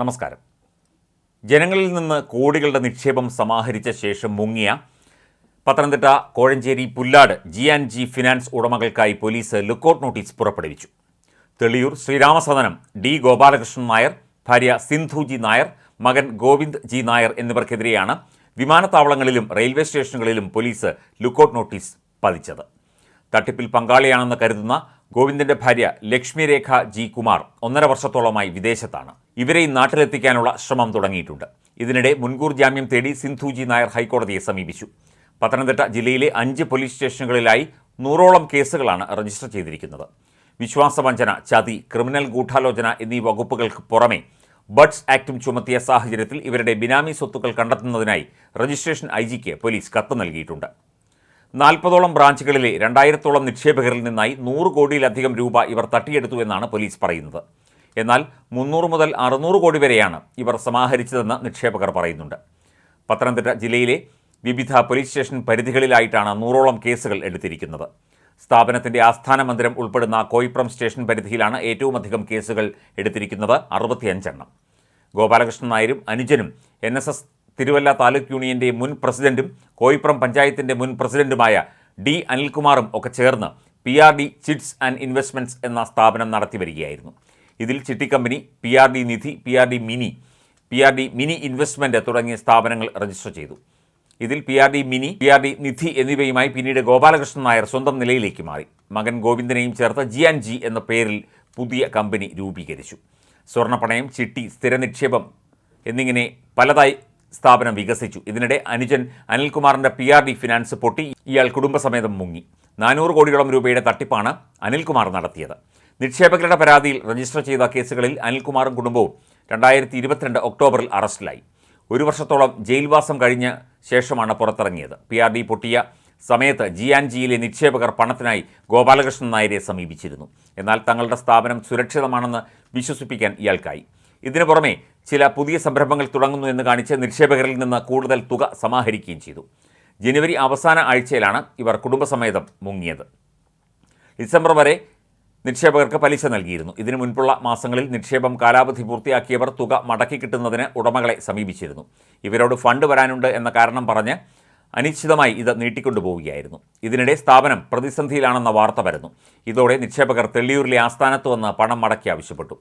നമസ്കാരം. ജനങ്ങളിൽ നിന്ന് കോടികളുടെ നിക്ഷേപം സമാഹരിച്ച ശേഷം മുങ്ങിയ Pathanamthitta Kozhencherry Pullad G and G finance ഉടമകൾക്കായി police lookout notice പുറപ്പെടുവിച്ചു. തെളിയൂർ ശ്രീരാമസദനം ഡി ഗോപാലകൃഷ്ണൻ നായർ ഭാര്യ സിന്ധു ജി നായർ മകൻ ഗോവിന്ദ് ജി നായർ എന്നിവർക്കെതിരെയാണ് വിമാനത്താവളങ്ങളിലും റെയിൽവേ സ്റ്റേഷനുകളിലും പോലീസ് ലുക്കൌട്ട് നോട്ടീസ് പതിച്ചത്. തട്ടിപ്പിൽ പങ്കാളിയാണെന്ന് കരുതുന്ന ഗോവിന്ദന്റെ ഭാര്യ ലക്ഷ്മി രേഖ ജി കുമാർ ഒന്നര വർഷത്തോളമായി വിദേശത്താണ്. ഇവരെയും നാട്ടിലെത്തിക്കാനുള്ള ശ്രമം തുടങ്ങിയിട്ടുണ്ട്. ഇതിനിടെ മുൻകൂർ ജാമ്യം തേടി സിന്ധുജി നായർ ഹൈക്കോടതിയെ സമീപിച്ചു. പത്തനംതിട്ട ജില്ലയിലെ അഞ്ച് പോലീസ് സ്റ്റേഷനുകളിലായി നൂറോളം കേസുകളാണ് രജിസ്റ്റർ ചെയ്തിരിക്കുന്നത്. വിശ്വാസവഞ്ചന ചതി ക്രിമിനൽ ഗൂഢാലോചന എന്നീ വകുപ്പുകൾക്ക് പുറമെ ബഡ്സ് ആക്ടും ചുമത്തിയ സാഹചര്യത്തിൽ ഇവരുടെ ബിനാമി സ്വത്തുക്കൾ കണ്ടെത്തുന്നതിനായി രജിസ്ട്രേഷൻ ഐ ജിക്ക് പോലീസ് കത്ത് നൽകിയിട്ടുണ്ട്. നാൽപ്പതോളം ബ്രാഞ്ചുകളിലെ രണ്ടായിരത്തോളം നിക്ഷേപകരിൽ നിന്നായി നൂറ് കോടിയിലധികം രൂപ ഇവർ തട്ടിയെടുത്തു എന്നാണ് പോലീസ് പറയുന്നത്. എന്നാൽ മുന്നൂറ് മുതൽ അറുന്നൂറ് കോടി വരെയാണ് ഇവർ സമാഹരിച്ചതെന്ന് നിക്ഷേപകർ പറയുന്നുണ്ട്. പത്തനംതിട്ട ജില്ലയിലെ വിവിധ പോലീസ് സ്റ്റേഷൻ പരിധികളിലായിട്ടാണ് നൂറോളം കേസുകൾ എടുത്തിരിക്കുന്നത്. സ്ഥാപനത്തിന്റെ ആസ്ഥാന മന്ദിരം ഉൾപ്പെടുന്ന കോയിപ്രം സ്റ്റേഷൻ പരിധിയിലാണ് ഏറ്റവും അധികം കേസുകൾ എടുത്തിരിക്കുന്നത് അറുപത്തിയഞ്ചെണ്ണം. ഗോപാലകൃഷ്ണൻ നായരും അനുജനും N S S Thiruvalla taluk യൂണിയന്റെ മുൻ പ്രസിഡന്റും കോയിപ്രം പഞ്ചായത്തിന്റെ മുൻ പ്രസിഡന്റുമായ ഡി അനിൽകുമാറും ഒക്കെ ചേർന്ന് P R D chits and investments എന്ന സ്ഥാപനം നടത്തി വരികയായിരുന്നു. ഇതിൽ ചിട്ടി company P R D Nidhi P R D mini P R D mini investment തുടങ്ങിയ സ്ഥാപനങ്ങൾ രജിസ്റ്റർ ചെയ്തു. ഇതിൽ P R D mini P R D Nidhi എന്നിവയുമായി പിന്നീട് ഗോപാലകൃഷ്ണൻ നായർ സ്വന്തം നിലയിലേക്ക് മാറി. മകൻ ഗോവിന്ദനെയും ചേർത്ത് ജി ആൻഡ് ജി എന്ന പേരിൽ പുതിയ കമ്പനി രൂപീകരിച്ചു. സ്വർണപ്പണയം ചിട്ടി സ്ഥിര നിക്ഷേപം എന്നിങ്ങനെ പലതായി സ്ഥാപനം വികസിച്ചു. ഇതിനിടെ അനുജൻ അനിൽകുമാറിന്റെ പി ആർ ഡി ഫിനാൻസ് പൊട്ടി. ഇയാൾ കുടുംബസമേതം മുങ്ങി. നാനൂറ് കോടിയോളം രൂപയുടെ തട്ടിപ്പാണ് അനിൽകുമാർ നടത്തിയത്. നിക്ഷേപകരുടെ പരാതിയിൽ രജിസ്റ്റർ ചെയ്ത കേസുകളിൽ അനിൽകുമാറും കുടുംബവും രണ്ടായിരത്തി ഇരുപത്തിരണ്ട് ഒക്ടോബറിൽ അറസ്റ്റിലായി. ഒരു വർഷത്തോളം ജയിൽവാസം കഴിഞ്ഞ ശേഷമാണ് പുറത്തിറങ്ങിയത്. പി ആർ ഡി പൊട്ടിയ സമയത്ത് ജി ജിയിലെ നിക്ഷേപകർ പണത്തിനായി ഗോപാലകൃഷ്ണൻ നായരെ സമീപിച്ചിരുന്നു. എന്നാൽ തങ്ങളുടെ സ്ഥാപനം സുരക്ഷിതമാണെന്ന് വിശ്വസിപ്പിക്കാൻ ഇയാൾക്കായി. ഇതിനു പുറമെ ചില പുതിയ സംരംഭങ്ങൾ തുടങ്ങുന്നു എന്ന് കാണിച്ച് നിക്ഷേപകരിൽ നിന്ന് കൂടുതൽ തുക സമാഹരിക്കുകയും ചെയ്തു. ജനുവരി അവസാന ആഴ്ചയിലാണ് ഇവർ കുടുംബസമേതം മുങ്ങിയത്. ഡിസംബർ വരെ നിക്ഷേപകർക്ക് പലിശ നൽകിയിരുന്നു. ഇതിനു മുൻപുള്ള മാസങ്ങളിൽ നിക്ഷേപം കാലാവധി പൂർത്തിയാക്കിയവർ തുക മടക്കി കിട്ടുന്നതിന് ഉടമകളെ സമീപിച്ചിരുന്നു. ഇവരോട് ഫണ്ട് വരാനുണ്ട് എന്ന കാരണം പറഞ്ഞ് അനിശ്ചിതമായി ഇത് നീട്ടിക്കൊണ്ടുപോവുകയായിരുന്നു. ഇതിനിടെ സ്ഥാപനം പ്രതിസന്ധിയിലാണെന്ന വാർത്ത വരുന്നു. ഇതോടെ നിക്ഷേപകർ തെള്ളിയൂരിലെ ആസ്ഥാനത്ത് വന്ന് പണം മടക്കി ആവശ്യപ്പെട്ടു.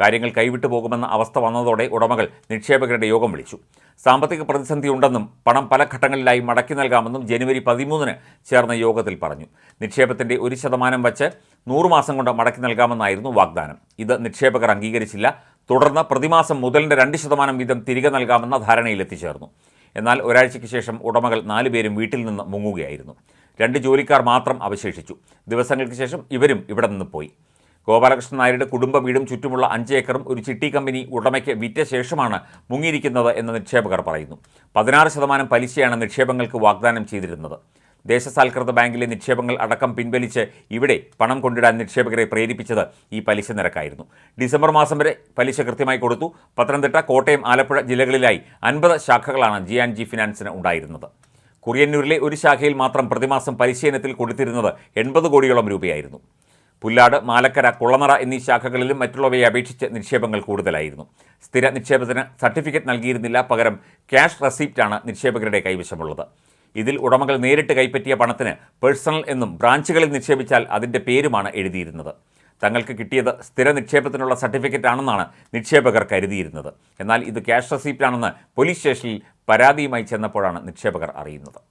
കാര്യങ്ങൾ കൈവിട്ടു പോകുമെന്ന അവസ്ഥ വന്നതോടെ ഉടമകൾ നിക്ഷേപകരുടെ യോഗം വിളിച്ചു. സാമ്പത്തിക പ്രതിസന്ധി ഉണ്ടെന്നും പണം പല ഘട്ടങ്ങളിലായി മടക്കി നൽകാമെന്നും ജനുവരി പതിമൂന്നിന് ചേർന്ന യോഗത്തിൽ പറഞ്ഞു. നിക്ഷേപത്തിന്റെ ഒരു ശതമാനം വച്ച് നൂറ് മാസം കൊണ്ട് മടക്കി നൽകാമെന്നായിരുന്നു വാഗ്ദാനം. ഇത് നിക്ഷേപകർ അംഗീകരിച്ചില്ല. തുടർന്ന് പ്രതിമാസം മുതലിന്റെ രണ്ട് ശതമാനം വീതം തിരികെ നൽകാമെന്ന ധാരണയിലെത്തിച്ചേർന്നു. എന്നാൽ ഒരാഴ്ചയ്ക്ക് ശേഷം ഉടമകൾ നാലുപേരും വീട്ടിൽ നിന്ന് മുങ്ങുകയായിരുന്നു. രണ്ട് ജോലിക്കാർ മാത്രം അവശേഷിച്ചു. ദിവസങ്ങൾക്ക് ശേഷം ഇവരും ഇവിടെ നിന്ന് പോയി. ഗോപാലകൃഷ്ണൻ നായരുടെ കുടുംബ വീടും ചുറ്റുമുള്ള അഞ്ച് ഏക്കറും ഒരു ചിട്ടി കമ്പനി ഉടമയ്ക്ക് വിറ്റ ശേഷമാണ് മുങ്ങിയിരിക്കുന്നത് എന്ന് നിക്ഷേപകർ പറയുന്നു. പതിനാറ് ശതമാനം പലിശയാണ് നിക്ഷേപങ്ങൾക്ക് വാഗ്ദാനം ചെയ്തിരുന്നത്. ദേശസാൽകൃത ബാങ്കിലെ നിക്ഷേപങ്ങൾ അടക്കം പിൻവലിച്ച് ഇവിടെ പണം കൊണ്ടിടാൻ നിക്ഷേപകരെ പ്രേരിപ്പിച്ചത് ഈ പലിശ നിരക്കായിരുന്നു. ഡിസംബർ മാസം വരെ പലിശ കൃത്യമായി കൊടുത്തു. പത്തനംതിട്ട കോട്ടയം ആലപ്പുഴ ജില്ലകളിലായി അൻപത് ശാഖകളാണ് ജി ആൻഡ് ജി ഫിനാൻസിന് ഉണ്ടായിരുന്നത്. കുറിയന്നൂരിലെ ഒരു ശാഖയിൽ മാത്രം പ്രതിമാസം പലിശ ഇനത്തിൽ കൊടുത്തിരുന്നത് എൺപത് കോടിയോളം രൂപയായിരുന്നു. പുല്ലാട് മാലക്കര കുളനറ എന്നീ ശാഖകളിലും മറ്റുള്ളവയെ അപേക്ഷിച്ച് നിക്ഷേപങ്ങൾ കൂടുതലായിരുന്നു. സ്ഥിര നിക്ഷേപത്തിന് സർട്ടിഫിക്കറ്റ് നൽകിയിരുന്നില്ല. പകരം ക്യാഷ് റെസീപ്റ്റാണ് നിക്ഷേപകരുടെ കൈവശമുള്ളത്. ഇതിൽ ഉടമകൾ നേരിട്ട് കൈപ്പറ്റിയ പണത്തിന് പേഴ്സണൽ എന്നും ബ്രാഞ്ചുകളിൽ നിക്ഷേപിച്ചാൽ അതിന്റെ പേരുമാണ് എഴുതിയിരുന്നത്. തങ്ങൾക്ക് കിട്ടിയത് സ്ഥിര നിക്ഷേപത്തിനുള്ള സർട്ടിഫിക്കറ്റ് ആണെന്നാണ് നിക്ഷേപകർ കരുതിയിരുന്നത്. എന്നാൽ ഇത് ക്യാഷ് റെസീപ്റ്റാണെന്ന് പോലീസ് സ്റ്റേഷനിൽ പരാതിയുമായി ചെന്നപ്പോഴാണ് നിക്ഷേപകർ അറിയുന്നത്.